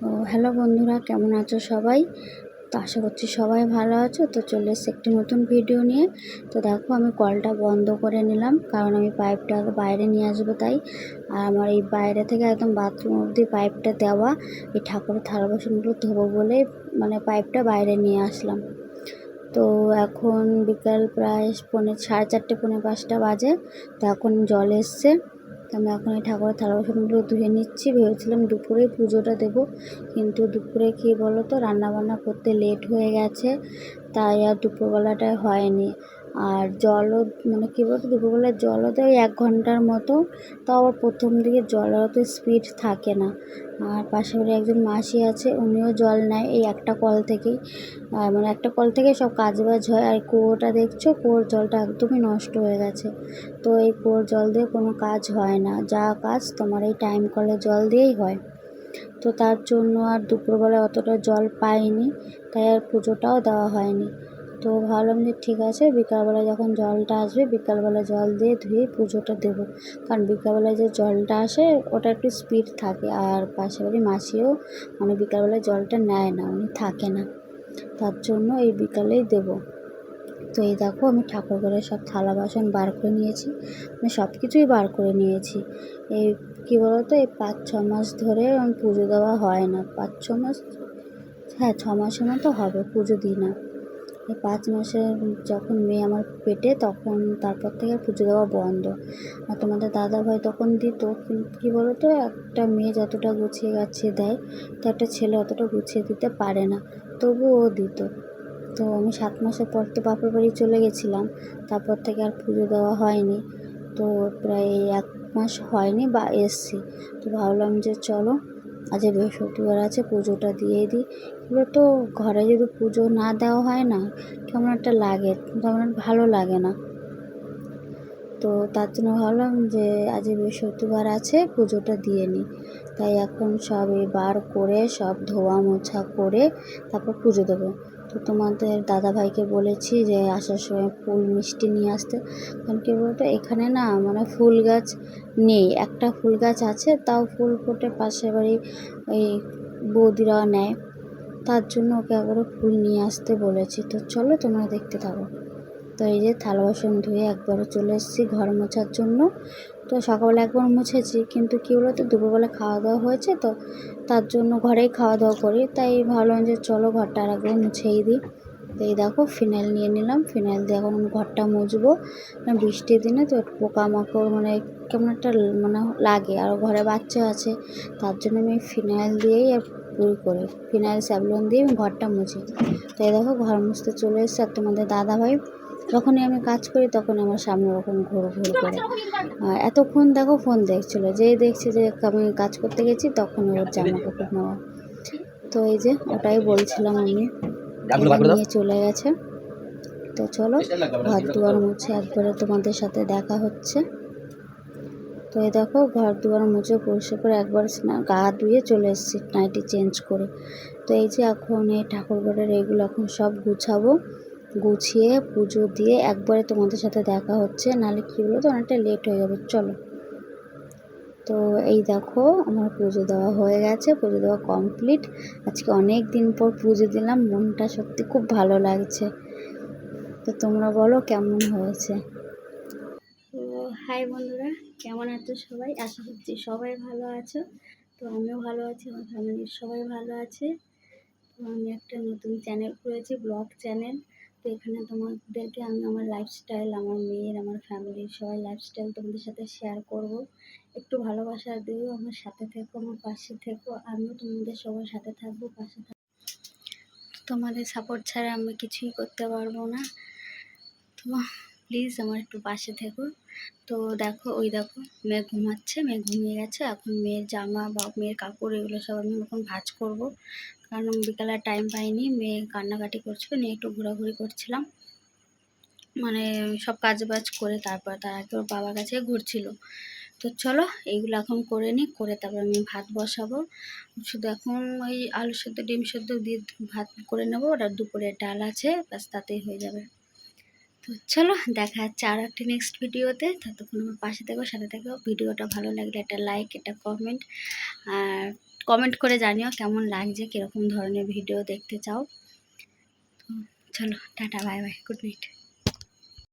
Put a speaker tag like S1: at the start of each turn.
S1: তো হ্যালো বন্ধুরা, কেমন আছো সবাই? তো আশা করছি সবাই ভালো আছো। তো চলে এসছে একটি নতুন ভিডিও নিয়ে। তো দেখো, আমি কলটা বন্ধ করে নিলাম, কারণ আমি পাইপটা বাইরে নিয়ে আসব তাই। আর আমার এই বাইরে থেকে একদম বাথরুম অবধি পাইপটা দেওয়া, এই ঠাকুরের থালা বাসনগুলো ধোবো বলে মানে পাইপটা বাইরে নিয়ে আসলাম। তো এখন বিকাল প্রায় পৌনে, সাড়ে চারটে, পৌনে পাঁচটা বাজে। তো এখন জল এসছে। আমি এখন এই ঠাকুরের থালা বাসনগুলো ধুয়ে নিচ্ছি। ভেবেছিলাম দুপুরে পুজোটা দেব, কিন্তু দুপুরে কি বলো তো রান্নাবান্না করতে লেট হয়ে গেছে, তাই আর দুপুরবেলাটায় হয়নি। আর জলও মানে কী বলতো, দুপুরবেলায় জলও দেয় এক ঘণ্টার মতো, তাও আবার প্রথম দিকে জলের অত স্পিড থাকে না। আর পাশে বাড়ি একজন মাসি আছে, উনিও জল নেয় এই একটা কল থেকেই। মানে একটা কল থেকেই সব কাজ বাজ হয়, আর কুয়োটা দেখছ, কুয়োর জলটা একদমই নষ্ট হয়ে গেছে। তো এই কুয়োর জল দিয়ে কোনো কাজ হয় না, যা কাজ তোমার এই টাইম কলের জল দিয়েই হয়। তো তার জন্য আর দুপুরবেলায় অতটা জল পাইনি, তাই আর পুজোটাও দেওয়া হয়নি। তো ভাবলাম যে ঠিক আছে বিকালবেলা যখন জলটা আসবে বিকালবেলা জল দিয়ে ধুয়ে পুজোটা দেবো। কারণ বিকালবেলায় যে জলটা আসে, ওটা একটু স্পিড থাকে। আর পাশে বাড়ি মাসিও মানে বিকালবেলায় জলটা নেয় না, উনি থাকে না। তার জন্য এই বিকালেই দেবো। তো এই দেখো, আমি ঠাকুর ঘরে সব থালা বাসন বার করে নিয়েছি। মানে সব কিছুই বার করে নিয়েছি। এই কী বলতো, এই পাঁচ, ছ মাস ধরে আমি পুজো দেওয়া হয় না। পাঁচ, ছ মাস হ্যাঁ ছ মাসের মতো হবে, পুজো দিই না। পাঁচ মাসে যখন মেয়ে আমার পেটে, তখন তারপর থেকে পুজো দেওয়া বন্ধ। আর তোমাদের দাদা ভাই তখন দিত কী বলো তো একটা মেয়ে যতটা গুছিয়ে গাছিয়ে দেয়, তো একটা ছেলে অতটা গুছিয়ে দিতে পারে না, তবুও দিত। তো আমি সাত মাসের পর তো বাপের বাড়ি চলে গেছিলাম, তারপর থেকে আর পুজো দেওয়া হয়নি। তো প্রায় এক মাস হয়নি বা এসছি। তো ভাবলাম যে চলো আজ বৃহস্পতিবার আছে, পুজোটা দিয়ে দিই। এগুলো তো ঘরে যদি পুজো না দেওয়া হয় না, কেমন একটা লাগে, তেমন ভালো লাগে না। তো তার জন্য ভাবলাম যে আজ বৃহস্পতিবার আছে, পুজোটা দিয়ে নিই। তাই এখন সব এই বার করে, সব ধোয়া মোছা করে তারপর পুজো দেবো। তো তোমাদের দাদাভাইকে বলেছি যে আসার সময় ফুল মিষ্টি নিয়ে আসতে। কারণ কী বলতো, এখানে না মানে ফুল গাছ নেই। একটা ফুল গাছ আছে, তাও ফুল ফোটে পাশের বাড়ি ওই বৌদিরা নেয়। তার জন্য ওকে একবারে ফুল নিয়ে আসতে বলেছি। তো চলো তোমরা দেখতে থাকো। তো এই যে থালা বাসন ধুয়ে একবারে চলে এসেছি ঘর মোছার জন্য। তো সকালবেলা একবার মুছেছি, কিন্তু কী বলো তো দুপুরবেলা খাওয়া দাওয়া হয়েছে তো, তার জন্য ঘরেই খাওয়া দাওয়া করি। তাই ভাবলাম যে চলো ঘরটা আর একবার মুছেই দিই। তো এই দেখো, ফিনাইল নিয়ে নিলাম। ফিনাইল দিয়ে এখন ঘরটা মুছবো। বৃষ্টির দিনে তো পোকামাকড় মানে কেমন একটা মানে লাগে, আর ঘরে বাচ্চা আছে, তার জন্য আমি ফিনাইল দিয়েই আর পুরি করি। ফিনাইল স্যাবলন দিয়ে আমি ঘরটা মুছি। তো এই দেখো, ঘর মুছতে চলে এসছে আর তোমাদের দাদাভাই যখনই আমি কাজ করি তখন আমার সামনে ওরকম ঘুর ঘুর করে। এতক্ষণ দেখো ফোন দেখছিল যেই দেখছে যে আমি কাজ করতে গেছি তখন ওর জামা কাপড় নেওয়া। তো এই যে ওটাই বলছিলাম আমি। নিয়ে চলে গেছে। তো চলো ঘর দুয়ার মুছে একবারে তোমাদের সাথে দেখা হচ্ছে। তো এই দেখো ঘর দুয়ার মুছে পরিষ্কার করে একবার গা ধুয়ে চলে এসেছি নাইটি চেঞ্জ করে। তো এই যে এখন এই ঠাকুর ঘরের এগুলো এখন সব গুছাবো। গুছিয়ে পুজো দিয়ে একবারে তোমাদের সাথে দেখা হচ্ছে। নাহলে কী বলো তো অনেকটা লেট হয়ে যাবে। চলো। তো এই দেখো, আমার পুজো দেওয়া হয়ে গেছে। পুজো দেওয়া কমপ্লিট আজকে অনেক দিন পর পুজো দিলাম। মনটা সত্যি খুব ভালো লাগছে। তো তোমরা বলো, কেমন হয়েছে? তো হাই বন্ধুরা, কেমন আছো সবাই? আশা করছি সবাই ভালো আছো। তো আমিও ভালো আছি, আমার ফ্যামিলির সবাই ভালো আছে। তো আমি একটা নতুন চ্যানেল খুলেছি ব্লগ চ্যানেল তো এখানে তোমাদেরকে আমি আমার লাইফস্টাইল আমার মেয়ের, আমার ফ্যামিলির সবাই লাইফস্টাইল তোমাদের সাথে শেয়ার করব। একটু ভালোবাসা দিও, আমার সাথে থেকো, আমার পাশে থেকো, আমিও তোমাদের সবার সাথে থাকব, পাশে থাকব। তোমাদের সাপোর্ট ছাড়া আমি কিছুই করতে পারব না। তো প্লিজ আমার একটু পাশে থেকো। তো দেখো, ওই দেখো, মেয়ে ঘুমাচ্ছে, মেয়ে ঘুমিয়ে গেছে। এখন মেয়ের জামা বা মেয়ের কাপড় এগুলো সব আমি এখন ভাজ করব। কারণ বিকালে টাইম পাইনি, মেয়ে কান্নাকাটি করছিল, নিয়ে একটু ঘোরাঘুরি করছিলাম। মানে সব কাজ বাজ করে তারপর তার আগে ওর বাবার কাছে ঘুরছিল। তো চলো এইগুলো এখন করে নিই, করে তারপর আমি ভাত বসাবো। শুধু এখন ওই আলু সেদ্ধ, ডিম সেদ্ধ দিয়ে ভাত করে নেব। ওটা দুপুরে ডাল আছে, ব্যাস তাতেই হয়ে যাবে। তো চলো দেখা যাচ্ছে আর একটি নেক্সট ভিডিওতে ততক্ষণ আমার পাশে থেকো, সাথে থেকো। ভিডিওটা ভালো লাগলে একটা লাইক একটা কমেন্ট আর কমেন্ট করে জানিও কেমন লাগছে, কীরকম ধরনের ভিডিও দেখতে চাও। তো চলো, tata bye bye good night